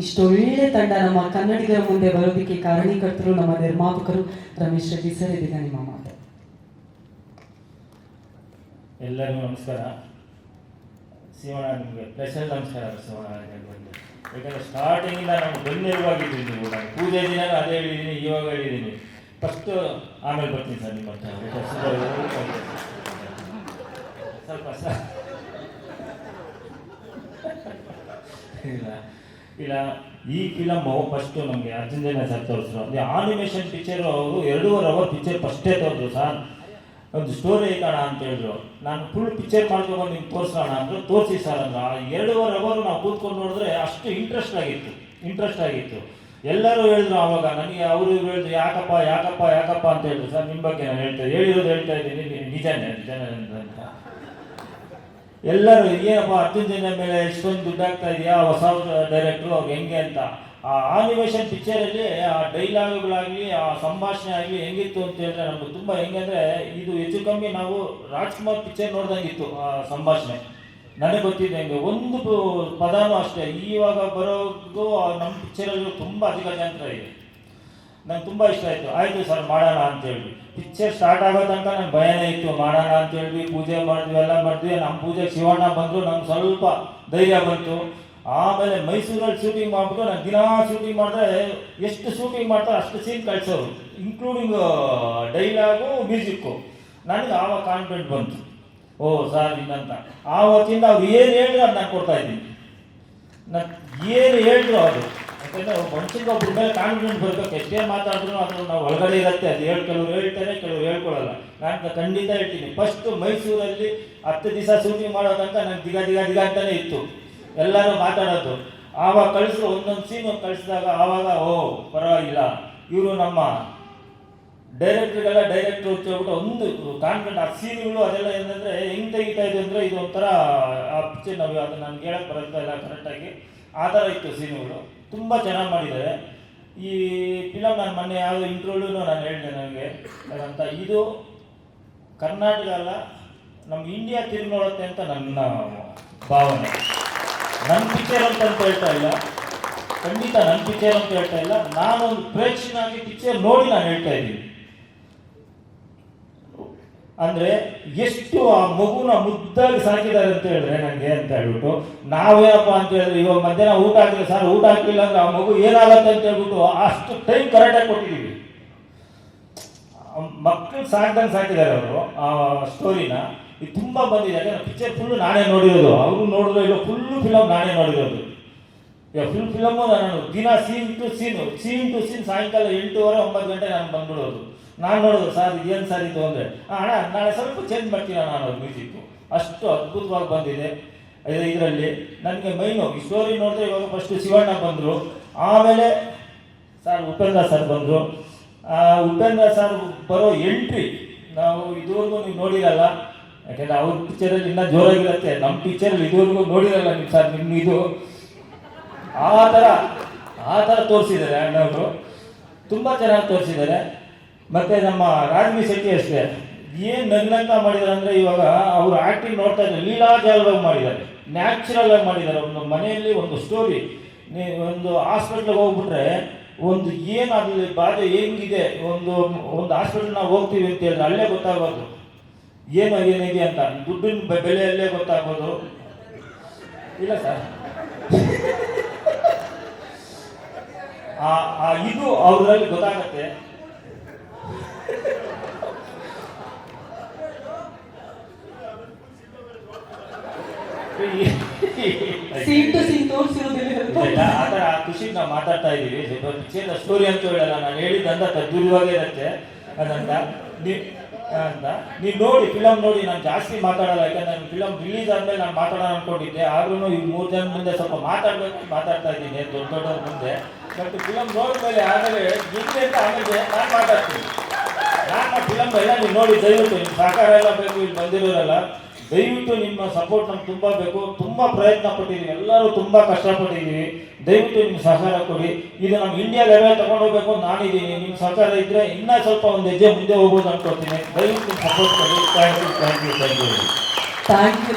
ಇಷ್ಟೊಳ್ಳೆ ತಂಡ ನಮ್ಮ ಕನ್ನಡಿಗರ ಮುಂದೆ ಬರೋದಕ್ಕೆ ಕಾರಣೀಕರ್ತರು, ನಮ್ಮ ನಿರ್ಮಾಪಕರು ರಮೇಶ್ ರೆಡ್ಡಿ ಸರ್, ಇದೀಗ ನಿಮ್ಮ ಮಾತು. ಎಲ್ಲರಿಗೂ ನಮಸ್ಕಾರ. ಶಿವಣ ನಿಮಗೆ ಸ್ಪೆಷಲ್ ನಮಸ್ಕಾರ ಶಿವಣ್ಣ ಬಂದು ಯಾಕಂದರೆ ಸ್ಟಾರ್ಟಿಂಗಿಂದ ನಾನು ಬಂದಿರುವಾಗಿದ್ದೀನಿ ನಾನು ಪೂಜೆ ದಿನ ಅದೇ ಹೇಳಿದ್ದೀನಿ, ಇವಾಗ ಹೇಳಿದ್ದೀನಿ. ಫಸ್ಟು ಆಮೇಲೆ ಬರ್ತೀನಿ ಸರ್ ನಿಮ್ಮ ಸ್ವಲ್ಪ ಸರ್ ಇಲ್ಲ. ಇಲ್ಲ, ಈ ಫಿಲಮ್ ಫಸ್ಟು ನಮಗೆ ಅರ್ಜುನ್ ಜನ ಸರ್ ತೋರಿಸಿದ್ರು. ಅದೇ ಆನಿಮೇಷನ್ ಪಿಕ್ಚರ್ ಅವರು ಎರಡೂವರೆ ಅವರ್ ಪಿಕ್ಚರ್ ಫಸ್ಟೇ ತೋರಿದ್ರು ಸರ್ ಒಂದು ಸ್ಟೋರಿ ಐತಣ ಅಂತ ಹೇಳಿದ್ರು. ನಾನು ಫುಲ್ ಪಿಕ್ಚರ್ ಮಾಡ್ಕೊಂಡು ನಿಮ್ಗೆ ತೋರಿಸೋಣ ಅಂದ್ರೆ ತೋರಿಸಿ ಸರ್ ಅಂದ್ರೆ. ಎರಡೂವರೆ ಅವರ್ ನಾವು ಕೂತ್ಕೊಂಡು ನೋಡಿದ್ರೆ ಅಷ್ಟು ಇಂಟ್ರೆಸ್ಟ್ ಆಗಿತ್ತು ಇಂಟ್ರೆಸ್ಟ್ ಆಗಿತ್ತು. ಎಲ್ಲರೂ ಹೇಳಿದ್ರು ಆವಾಗ ನನಗೆ ಅವರು ಹೇಳಿದ್ರು, ಯಾಕಪ್ಪ ಯಾಕಪ್ಪ ಯಾಕಪ್ಪ ಅಂತ ಹೇಳಿದ್ರು ಸರ್ ನಿಮ್ಮ ಬಗ್ಗೆ ನಾನು ಹೇಳ್ತಾ ಹೇಳಿರೋದು ಹೇಳ್ತಾ ಇದ್ದೀನಿ ನಿಜನೇ, ನಿಜಾನೇ ಅಂತ. ಎಲ್ಲರೂ ಏನಪ್ಪ ಅರ್ಜುನ್ ಜನ ಮೇಲೆ ಎಷ್ಟೊಂದು ದುಡ್ಡಾಗ್ತಾ ಇದೆಯಾ? ಹೊಸ ಡೈರೆಕ್ಟ್ರು ಅವ್ರು ಹೆಂಗೆ ಅಂತ. ಆ ಆನಿಮೇಷನ್ ಪಿಕ್ಚರಲ್ಲಿ ಆ ಡೈಲಾಗ್ಗಳಾಗಲಿ ಆ ಸಂಭಾಷಣೆ ಆಗಲಿ ಹೆಂಗಿತ್ತು ಅಂತ ಹೇಳಿದ್ರೆ ನಮ್ಗೆ ತುಂಬ ಹೆಂಗಂದ್ರೆ ಇದು ಹೆಚ್ಚು ಕಮ್ಮಿ ನಾವು ರಾಜ್ಕುಮಾರ್ ಪಿಕ್ಚರ್ ನೋಡ್ದಂಗಿತ್ತು, ಆ ಸಂಭಾಷಣೆ. ನನಗೆ ಗೊತ್ತಿದೆ ಹೆಂಗೆ, ಒಂದು ಪದಾನು ಅಷ್ಟೇ. ಇವಾಗ ಬರೋದು ನಮ್ಮ ಪಿಕ್ಚರಲ್ಲೂ ತುಂಬ ಅಧಿಕ ಜನ ಇದೆ. ನಂಗೆ ತುಂಬ ಇಷ್ಟ ಆಯಿತು. ಆಯಿತು ಸರ್, ಮಾಡೋಣ ಅಂತ ಹೇಳಿ ಪಿಕ್ಚರ್ ಸ್ಟಾರ್ಟ್ ಆಗೋ ತನಕ ನಂಗೆ ಭಯನೇ ಇತ್ತು. ಮಾಡೋಣ ಅಂತ ಹೇಳಿ ಪೂಜೆ ಮಾಡಿದ್ವಿ, ಎಲ್ಲ ಮಾಡಿದ್ವಿ. ನಮ್ಮ ಪೂಜೆ ಶಿವಣ್ಣ ಬಂದರು ನಮ್ಗೆ ಸ್ವಲ್ಪ ಧೈರ್ಯ ಬಂತು. ಆಮೇಲೆ ಮೈಸೂರಲ್ಲಿ ಶೂಟಿಂಗ್ ಮಾಡಿಬಿಟ್ಟು ನಾನು ದಿನಾ ಶೂಟಿಂಗ್ ಮಾಡಿದ್ರೆ ಎಷ್ಟು ಶೂಟಿಂಗ್ ಮಾಡ್ತಾರೆ ಅಷ್ಟು ಸೀನ್ ಕಳಿಸೋರು ಇನ್ಕ್ಲೂಡಿಂಗ್ ಡೈಲಾಗು ಮ್ಯೂಸಿಕ್ಕು ನನಗೆ ಆವಾಗ ಕಾನ್ಫಿಡೆಂಟ್ ಬಂತು. ಓ, ಸರ್ ಇನ್ನಂತ ಆವತ್ತಿಂದ ಅವ್ರು ಏನು ಹೇಳಿದ್ರು ಅದು ನಾನು ಕೊಡ್ತಾ ಇದ್ದೀನಿ. ನಾನು ಏನು ಹೇಳಿದ್ರು ಅದು. ಯಾಕಂದ್ರೆ ಮನುಷ್ಯನಿಗೆ ಒಬ್ಬರ ಮೇಲೆ ಕಾನ್ಫಿಡೆನ್ಸ್ ಬರ್ಬೇಕು. ಎಷ್ಟೇ ಮಾತಾಡಿದ್ರು ಅದು ನಾವು ಒಳಗಡೆ ಇರುತ್ತೆ. ಅದು ಹೇಳಿ, ಕೆಲವರು ಹೇಳ್ತಾರೆ, ಕೆಲವರು ಹೇಳ್ಕೊಳ್ಳಲ್ಲ ನಾನು ಖಂಡಿತ ಹೇಳ್ತೀನಿ. ಫಸ್ಟ್ ಮೈಸೂರಲ್ಲಿ ಹತ್ತು ದಿವಸ ಶೂಟಿಂಗ್ ಮಾಡೋ ತನಕ ನಂಗೆ ದಿಗ ದಿಗ ದಿಗ ಅಂತಲೇ ಇತ್ತು. ಎಲ್ಲರೂ ಮಾತಾಡೋದು. ಆವಾಗ ಕಳಿಸಿದ್ರು ಒಂದೊಂದು ಸೀನ್ ಕಳಿಸಿದಾಗ ಆವಾಗ, ಓ, ಪರವಾಗಿಲ್ಲ. ಇವರು ನಮ್ಮ ಡೈರೆಕ್ಟ್ರಿಗೆಲ್ಲ ಡೈರೆಕ್ಟ್ರು ಅಂತ ಹೇಳ್ಬಿಟ್ಟು ಒಂದು ಕಾನ್ಫಿಡೆಂಟ್, ಆ ಸೀನ್ಗಳು ಅದೆಲ್ಲ ಏನಂದರೆ ಹೆಂಗೆ ತೆಗಿತಾ ಇದೆ ಅಂದ್ರೆ ಇದು ಆ ಪಿಕ್ಚರ್ ನಾವು ಅದು ನನಗೆ ಹೇಳಕ್ಕೆ ಕರೆಕ್ಟಾಗಿ ಆ ಥರ ಇತ್ತು ಸೀನ್ಗಳು ತುಂಬ ಚೆನ್ನಾಗಿ ಮಾಡಿದ್ದಾರೆ. ಈ ಫಿಲಮ್ ನಾನು ಮೊನ್ನೆ ಯಾವುದೋ ಇಂಟ್ರೋಲ್ಯೂ ನಾನು ಹೇಳಿದೆ ನನಗೆ. ಅಂತ ಇದು ಕರ್ನಾಟಕ ಅಲ್ಲ ನಮ್ಮ ಇಂಡಿಯಾ ತಿರುಗಿ ಅಂತ ನನ್ನ ಭಾವನೆ. ನನ್ನ ಪಿಕ್ಚರ್ ಅಂತ ಅಂತ ಹೇಳ್ತಾ ಇಲ್ಲ. ಖಂಡಿತ ನನ್ನ ಪಿಕ್ಚರ್ ಅಂತ ಹೇಳ್ತಾ ಇಲ್ಲ. ನಾನೊಂದು ಪ್ರೇಕ್ಷಕನಾಗಿ ಪಿಕ್ಚರ್ ನೋಡಿ ನಾನು ಹೇಳ್ತಾ ಇದ್ದೀನಿ. ಅಂದ್ರೆ ಎಷ್ಟು ಆ ಮಗುನ ಮುದ್ದಾಗಿ ಸಾಕಿದ್ದಾರೆ ಅಂತ ಹೇಳಿದ್ರೆ ನನಗೆ ಅಂತ ಹೇಳ್ಬಿಟ್ಟು ನಾವೇನಪ್ಪ ಅಂತ ಹೇಳಿದ್ರೆ ಇವಾಗ ಮಧ್ಯಾಹ್ನ ಊಟ ಹಾಕಿಲ್ಲ ಸರ್ ಊಟ ಹಾಕಿಲ್ಲ ಅಂದ್ರೆ ಆ ಮಗು ಏನಾಗತ್ತೆ ಅಂತ ಹೇಳ್ಬಿಟ್ಟು ಅಷ್ಟು ಟೈಮ್ ಕರೆಕ್ಟಾಗಿ ಕೊಟ್ಟಿದ್ದೀವಿ ಮಕ್ಕಳು ಸಾಕ್ದಂಗೆ ಸಾಕಿದ್ದಾರೆ ಅವರು, ಆ ಸ್ಟೋರಿನ ಇದು ತುಂಬ ಬಂದಿದೆ, ಯಾಕಂದ್ರೆ ಪಿಕ್ಚರ್ ಫುಲ್ಲು ನಾನೇ ನೋಡಿರೋದು. ಅವರು ನೋಡಿದ್ರು ಇಲ್ಲ ಫುಲ್ಲು ಫಿಲಮ್ ನಾನೇ ನೋಡಿರೋದು. ಈಗ ಫುಲ್ ಫಿಲಮು ನಾನು ದಿನ scene to scene scene to scene ಸಾಯಂಕಾಲ ಎಂಟೂವರೆ, ಒಂಬತ್ತು ಗಂಟೆ ನಾನು ಬಂದ್ಬಿಡೋದು. ನಾನು ನೋಡಿದ್ರು ಸರ್ ಏನು ಸರ್ ಇದು ಅಂದರೆ? ಅಣ್ಣ, ನಾಳೆ ಸ್ವಲ್ಪ ಚೇಂಜ್ ಮಾಡ್ತೀನಿ ನಾನು ಮ್ಯೂಸಿಕ್ಕು ಅಷ್ಟು ಅದ್ಭುತವಾಗಿ ಬಂದಿದೆ. ಇದರಲ್ಲಿ ನನಗೆ ಮೈನು ಸ್ಟೋರಿ ನೋಡಿದ್ರೆ ಇವಾಗ ಫಸ್ಟ್ ಶಿವಣ್ಣ ಬಂದರು. ಆಮೇಲೆ ಸರ್ ಉಪೇಂದ್ರ ಸರ್ ಬಂದರು. ಉಪೇಂದ್ರ ಸರ್ ಬರೋ ಎಂಟ್ರಿ ನಾವು ಇದುವರೆಗೂ ನೀವು ನೋಡಿರಲ್ಲ. ಯಾಕೆಂದ್ರೆ ಅವ್ರ ಪಿಕ್ಚರಲ್ಲಿ ಇನ್ನೂ ಜೋರಾಗಿರುತ್ತೆ. ನಮ್ಮ ಪಿಕ್ಚರಲ್ಲಿ ಇದುವರೆಗೂ ನೋಡಿರಲ್ಲ ನೀವು ಸರ್ ನಿಮ್ಮ ಇದು. ಆ ಥರ ಆ ಥರ ತೋರಿಸಿದ್ದಾರೆ ಅಣ್ಣವರು. ತುಂಬ ಚೆನ್ನಾಗಿ ತೋರಿಸಿದ್ದಾರೆ. ಮತ್ತು ನಮ್ಮ ರಾಜ್ಮಿ ಶೆಟ್ಟಿ ಅಷ್ಟೇ. ಏನು ನಗ್ನಗ್ನ ಮಾಡಿದ್ದಾರೆ ಅಂದರೆ ಇವಾಗ ಅವರು ಆ್ಯಕ್ಟಿಂಗ್ ನೋಡ್ತಾ ಇದ್ದಾರೆ ಲೀಲಾಜಾಲವಾಗಿ ಮಾಡಿದ್ದಾರೆ. ನ್ಯಾಚುರಲ್ ಆಗಿ ಮಾಡಿದ್ದಾರೆ. ಒಂದು ಮನೆಯಲ್ಲಿ ಒಂದು ಸ್ಟೋರಿ ಒಂದು ಹಾಸ್ಪಿಟ್ಲಿಗೆ ಹೋಗ್ಬಿಟ್ರೆ ಒಂದು ಏನು ಅದ್ರಲ್ಲಿ ಬಾಧೆ ಹೆಂಗಿದೆ? ಒಂದು ಒಂದು ಹಾಸ್ಪಿಟ್ಲ್ ನಾವು ಹೋಗ್ತೀವಿ ಅಂತ ಹೇಳಿದ್ರೆ ಅಲ್ಲೇ ಗೊತ್ತಾಗೋದು. ಏನು ಏನಿದೆ ಅಂತ. ದುಡ್ಡಿನ ಬೆಲೆ ಅಲ್ಲೇ ಗೊತ್ತಾಗೋದು. ಇಲ್ಲ ಸರ್. ಆ, ಇದು ಅವರಲ್ಲಿ ಗೊತ್ತಾಗತ್ತೆ. ಸೀನ್ ಟು ಸೀನ್ ತೋರಿಸಿರೋದಿಲ್ಲ ಆ ಥರ ಆ ಖುಷಿಗೆ ನಾವು ಮಾತಾಡ್ತಾ ಇದೀವಿ ಪಿಕ್ಚರ್ ಸ್ಟೋರಿ ಅಂತ ಹೇಳಲ್ಲ. ನಾನು ಹೇಳಿದ್ದಂತ ತದ್ದುರ್ವಾಗೇ ಇರುತ್ತೆ. ಅದಂತ. ನೀ ಅಂತ ನೀವು ನೋಡಿ ಫಿಲಮ್ ನೋಡಿ ನಾನು ಜಾಸ್ತಿ ಮಾತಾಡಲ್ಲ. ಯಾಕಂದ್ರೆ ನಾನು ಫಿಲಮ್ ರಿಲೀಸ್ ಆದ್ಮೇಲೆ ನಾನು ಮಾತಾಡೋಣ ಅನ್ಕೊಂಡಿದ್ದೆ. ಆದ್ರೂ ಈ ಮೂರು ಜನ ಮುಂದೆ ಸ್ವಲ್ಪ ಮಾತಾಡ್ಬೇಕು ಮಾತಾಡ್ತಾ ಇದ್ದೀನಿ. ದೊಡ್ಡ ದೊಡ್ಡವ್ರ ಮುಂದೆ. ಬಟ್ ಫಿಲಮ್ ನೋಡಿದ್ಮೇಲೆ ಆಮೇಲೆ ಗೆದ್ದೆ ಅಂತ ಆಮೇಲೆ ನಾನು ಮಾತಾಡ್ತೀನಿ. ನಾನು ಫಿಲಮ್ ಎಲ್ಲ ನೀವು ನೋಡಿ ದಯವಿಟ್ಟು ನಿಮ್ಮ ಸಹಕಾರ ಎಲ್ಲ ಬೇಕು ಇಲ್ಲಿ ಬಂದಿರೋರೆಲ್ಲ. ದಯವಿಟ್ಟು ನಿಮ್ಮ ಸಪೋರ್ಟ್ ನಮ್ಗೆ ತುಂಬ ಬೇಕು. ತುಂಬ ಪ್ರಯತ್ನ ಪಟ್ಟಿದ್ದೀವಿ ಎಲ್ಲರೂ ತುಂಬ ಕಷ್ಟಪಟ್ಟಿದ್ದೀವಿ ದಯವಿಟ್ಟು ನಿಮ್ಮ ಸಹಕಾರ ಕೊಡಿ. ಇದು ನಮ್ಮ ಇಂಡಿಯಾ ಲೆವೆಲ್ ತಗೊಂಡು ಹೋಗ್ಬೇಕು ಅಂತ ನಾನಿದ್ದೀನಿ. ನಿಮ್ಮ ಸಹಕಾರ ಇದ್ದರೆ ಇನ್ನೂ ಸ್ವಲ್ಪ ಒಂದು ಹೆಜ್ಜೆ ಮುಂದೆ ಹೋಗ್ಬೋದು ಅನ್ಕೊಳ್ತೀನಿ. ದಯವಿಟ್ಟು ಸಪೋರ್ಟ್ ಕೊಡಿ. Thank you thank you thank you thank you